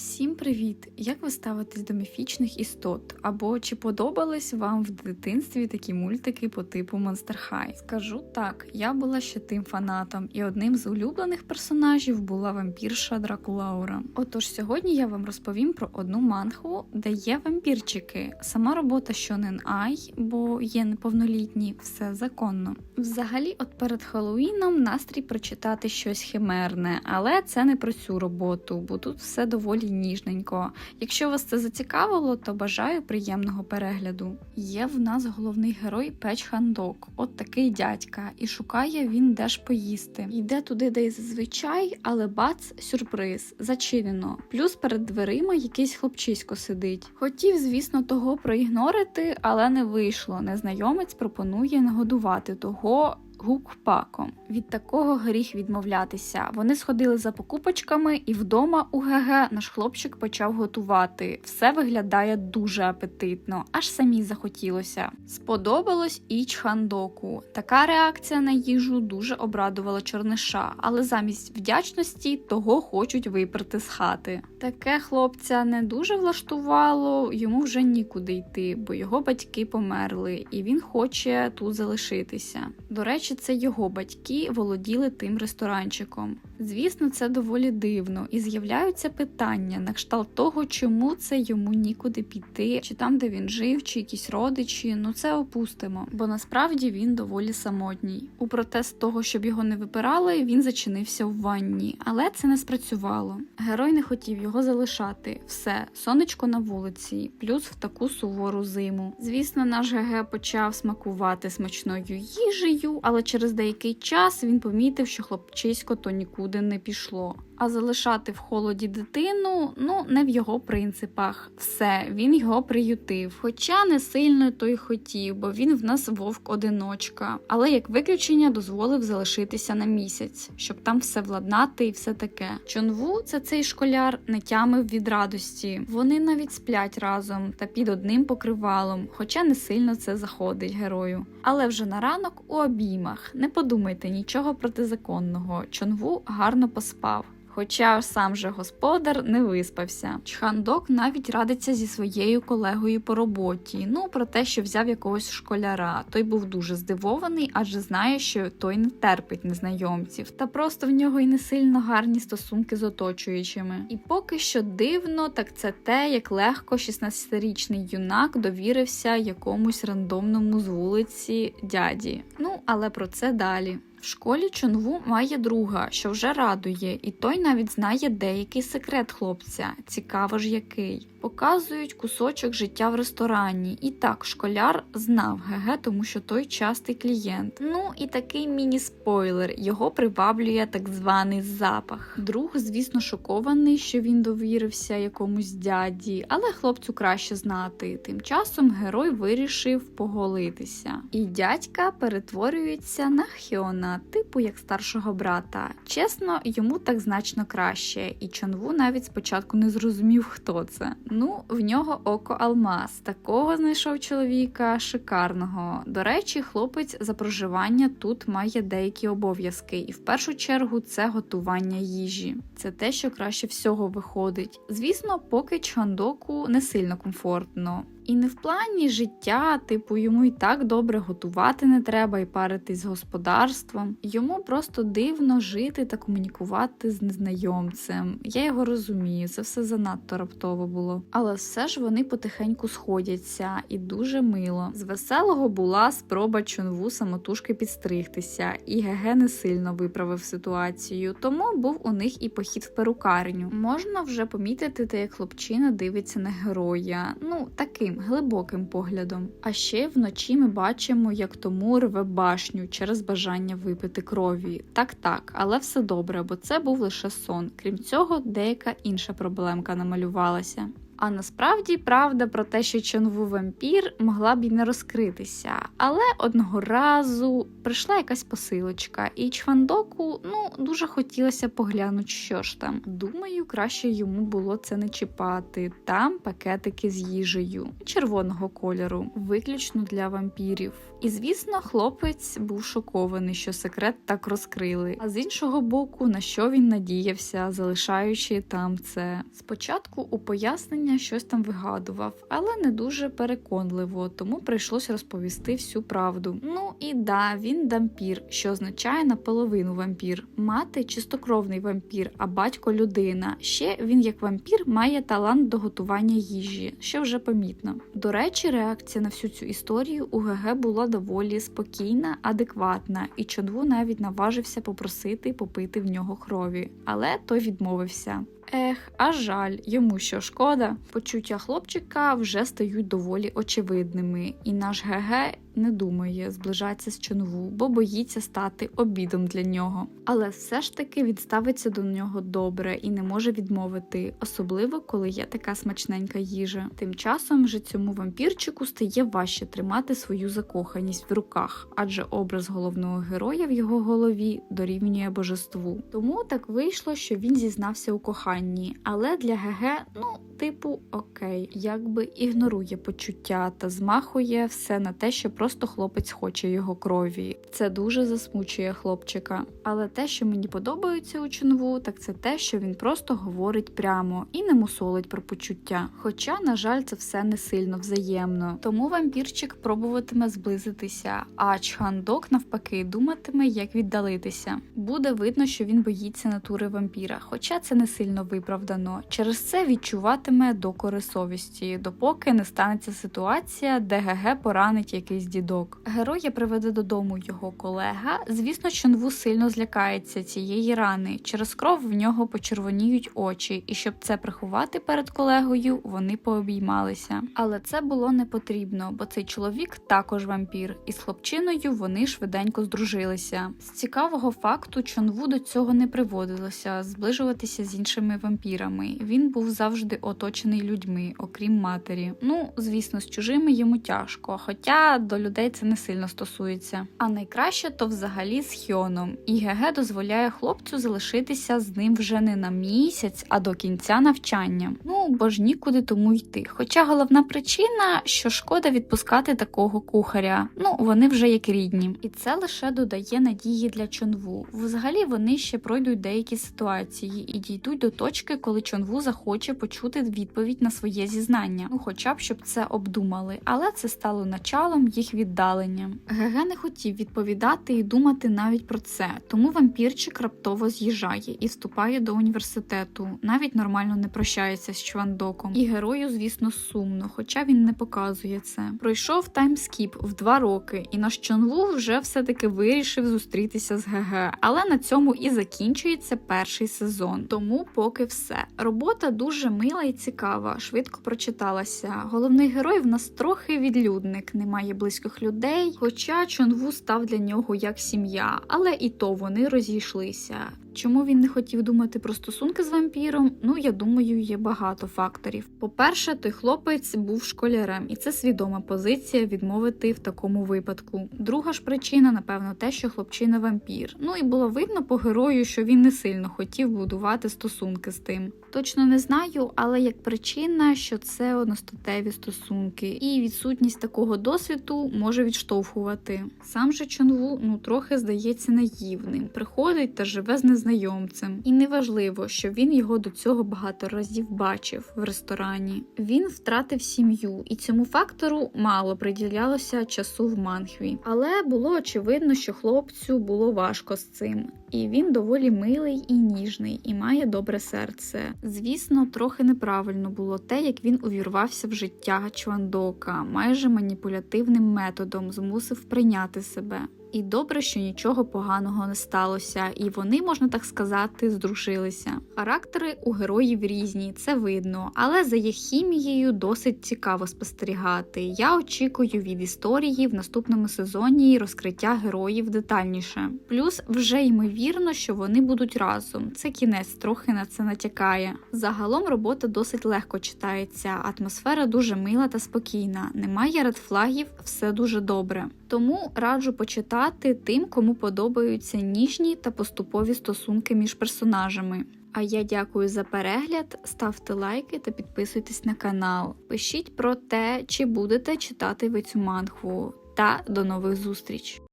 Всім привіт! Як ви ставитесь до міфічних істот? Або чи подобались вам в дитинстві такі мультики по типу Monster High? Скажу так, я була ще тим фанатом, і одним з улюблених персонажів була вампірша Дракулаура. Отож, сьогодні я вам розповім про одну мангу, де є вампірчики. Сама робота Shonen Ai, бо є неповнолітні, все законно. Взагалі, от перед Хеллоуіном настрій прочитати щось химерне, але це не про цю роботу, бо тут все доволі ніжненько. Якщо вас це зацікавило, то бажаю приємного перегляду. Є в нас головний герой Печ Хандок, от такий дядька, і шукає він де ж поїсти. Йде туди, де й зазвичай, але бац, сюрприз, зачинено. Плюс перед дверима якийсь хлопчисько сидить. Хотів, звісно, того проігнорити, але не вийшло. Незнайомець пропонує нагодувати того. Гукпаком. Від такого гріх відмовлятися. Вони сходили за покупочками, і вдома у ГГ наш хлопчик почав готувати. Все виглядає дуже апетитно, аж самі захотілося. Сподобалось і чхандоку. Така реакція на їжу дуже обрадувала чорниша, але замість вдячності того хочуть виперти з хати. Таке хлопця не дуже влаштувало, йому вже нікуди йти, бо його батьки померли, і він хоче тут залишитися. До речі, це його батьки володіли тим ресторанчиком. Звісно, це доволі дивно, і з'являються питання на кшталт того, чому це йому нікуди піти, чи там, де він жив, чи якісь родичі. Ну це опустимо, бо насправді він доволі самотній. У протест того, щоб його не випирали, він зачинився в ванні, але це не спрацювало. Герой не хотів його залишати. Все, сонечко на вулиці, плюс в таку сувору зиму. Звісно, наш ГГ почав смакувати смачною їжею, але через деякий час він помітив, що хлопчисько то нікуди не пішло. А залишати в холоді дитину ну не в його принципах. Все, він його приютив. Хоча не сильно той хотів, бо він в нас вовк-одиночка. Але як виключення дозволив залишитися на місяць, щоб там все владнати і все таке. Чонву це цей школяр не тямив від радості. Вони навіть сплять разом та під одним покривалом, хоча не сильно це заходить герою. Але вже на ранок у обіймах. Не подумайте нічого протизаконного. Чонву гарно поспав. Хоча сам же господар не виспався. Чхандок навіть радиться зі своєю колегою по роботі. Ну про те, що взяв якогось школяра. Той був дуже здивований, адже знає, що той не терпить незнайомців, та просто в нього й не сильно гарні стосунки з оточуючими. І поки що дивно, так це те, як легко 16-річний юнак довірився якомусь рандомному з вулиці дяді. Ну але про це далі. В школі Чонву має друга, що вже радує, і той навіть знає деякий секрет хлопця. Цікаво ж який. Показують кусочок життя в ресторані. І так, школяр знав ГГ, тому що той частий клієнт. Ну і такий міні-спойлер, його приваблює так званий запах. Друг, звісно, шокований, що він довірився якомусь дяді, але хлопцю краще знати. Тим часом герой вирішив поголитися. І дядька перетворюється на Хіона, типу як старшого брата. Чесно, йому так значно краще, і Чонву навіть спочатку не зрозумів, хто це. Ну, в нього око алмаз. Такого знайшов чоловіка шикарного. До речі, хлопець за проживання тут має деякі обов'язки, і в першу чергу це готування їжі. Це те, що краще всього виходить. Звісно, поки Чхандоку не сильно комфортно. І не в плані життя, типу, йому і так добре готувати не треба і паритись з господарством. Йому просто дивно жити та комунікувати з незнайомцем. Я його розумію, це все занадто раптово було. Але все ж вони потихеньку сходяться і дуже мило. З веселого була спроба чонву самотужки підстригтися, і ГГ не сильно виправив ситуацію, тому був у них і похід в перукарню. Можна вже помітити, те, як хлопчина дивиться на героя. Ну, таким глибоким поглядом. А ще вночі ми бачимо, як тому рве башню через бажання випити крові. Так, так, але все добре, бо це був лише сон. Крім цього, деяка інша проблемка намалювалася. А насправді правда про те, що Чонву вампір могла б і не розкритися. Але одного разу прийшла якась посилочка, і Чвандоку ну дуже хотілося поглянути, що ж там. Думаю, краще йому було це не чіпати. Там пакетики з їжею червоного кольору, виключно для вампірів. І звісно, хлопець був шокований, що секрет так розкрили. А з іншого боку, на що він надіявся, залишаючи там це. Спочатку у пояснення щось там вигадував, але не дуже переконливо, тому прийшлось розповісти всю правду. Ну і да, він дампір, що означає наполовину вампір. Мати чистокровний вампір, а батько людина. Ще він, як вампір, має талант до готування їжі, що вже помітно. До речі, реакція на всю цю історію у ГГ була доволі спокійна, адекватна, і Чонву навіть наважився попросити попити в нього крові, але той відмовився. Ех, а жаль, йому що шкода. Почуття хлопчика вже стають доволі очевидними, і наш ГГ не думає зближатися з Чонву, бо боїться стати обідом для нього. Але все ж таки він ставиться до нього добре і не може відмовити, особливо коли є така смачненька їжа. Тим часом же цьому вампірчику стає важче тримати свою закоханість в руках, адже образ головного героя в його голові дорівнює божеству. Тому так вийшло, що він зізнався у коханні, але для ГГ, ну, типу, окей, якби ігнорує почуття та змахує все на те, що просто хлопець хоче його крові. Це дуже засмучує хлопчика. Але те, що мені подобається у Чонву, так це те, що він просто говорить прямо і не мусолить про почуття. Хоча, на жаль, це все не сильно взаємно. Тому вампірчик пробуватиме зблизитися, а Чхандок навпаки думатиме, як віддалитися. Буде видно, що він боїться натури вампіра, хоча це не сильно виправдано. Через це відчуватиме докори совісті, допоки не станеться ситуація, де ГГ поранить якийсь дідок. Героя приведе додому його колега. Звісно, Чонву сильно злякається цієї рани. Через кров в нього почервоніють очі, і щоб це приховати перед колегою, вони пообіймалися. Але це було не потрібно, бо цей чоловік також вампір, і з хлопчиною вони швиденько здружилися. З цікавого факту Чонву до цього не приводилося зближуватися з іншими вампірами. Він був завжди оточений людьми, окрім матері. Ну, звісно, з чужими йому тяжко, хоча до людей це не сильно стосується. А найкраще то взагалі з Хьоном. І ГГ дозволяє хлопцю залишитися з ним вже не на місяць, а до кінця навчання. Ну бо ж нікуди тому йти. Хоча головна причина, що шкода відпускати такого кухаря. Ну вони вже як рідні, і це лише додає надії для Чонву. Взагалі вони ще пройдуть деякі ситуації і дійдуть до точки, коли Чонву захоче почути відповідь на своє зізнання. Ну, хоча б щоб це обдумали, але це стало началом їх віддалення. ГГ не хотів відповідати і думати навіть про це, тому вампірчик раптово з'їжджає і вступає до університету. Навіть нормально не прощається з Чвандоком. І герою, звісно, сумно, хоча він не показує це. Пройшов таймскіп в два роки, і наш Чонву вже все-таки вирішив зустрітися з ГГ. Але на цьому і закінчується перший сезон. Тому поки все. Робота дуже мила і цікава, швидко прочиталася. Головний герой в нас трохи відлюдник, немає близьких людей. Хоча Чонву став для нього як сім'я, але і то вони розійшлися. Чому він не хотів думати про стосунки з вампіром? Ну я думаю, є багато факторів. По-перше, той хлопець був школярем, і це свідома позиція відмовити в такому випадку. Друга ж причина, напевно, те, що хлопчина вампір. Ну і було видно по герою, що він не сильно хотів будувати стосунки з тим. Точно не знаю, але як причина, що це одностатеві стосунки, і відсутність такого досвіду може відштовхувати. Сам же Чонву ну трохи здається наївним, приходить та живе з незнайомцем, і неважливо, що він його до цього багато разів бачив в ресторані. Він втратив сім'ю, і цьому фактору мало приділялося часу в манхві. Але було очевидно, що хлопцю було важко з цим. І він доволі милий і ніжний, і має добре серце. Звісно, трохи неправильно було те, як він увірвався в життя Чвандока, майже маніпулятивним методом змусив прийняти себе. І добре, що нічого поганого не сталося, і вони, можна так сказати, здружилися. Характери у героїв різні, це видно, але за їх хімією досить цікаво спостерігати. Я очікую від історії в наступному сезоні розкриття героїв детальніше. Плюс вже ймовірно, що вони будуть разом. Це кінець трохи на це натякає. Загалом робота досить легко читається, атмосфера дуже мила та спокійна. Немає редфлагів, все дуже добре. Тому раджу почитати тим, кому подобаються ніжні та поступові стосунки між персонажами. А я дякую за перегляд, ставте лайки та підписуйтесь на канал. Пишіть про те, чи будете читати ви цю манхву. Та до нових зустріч!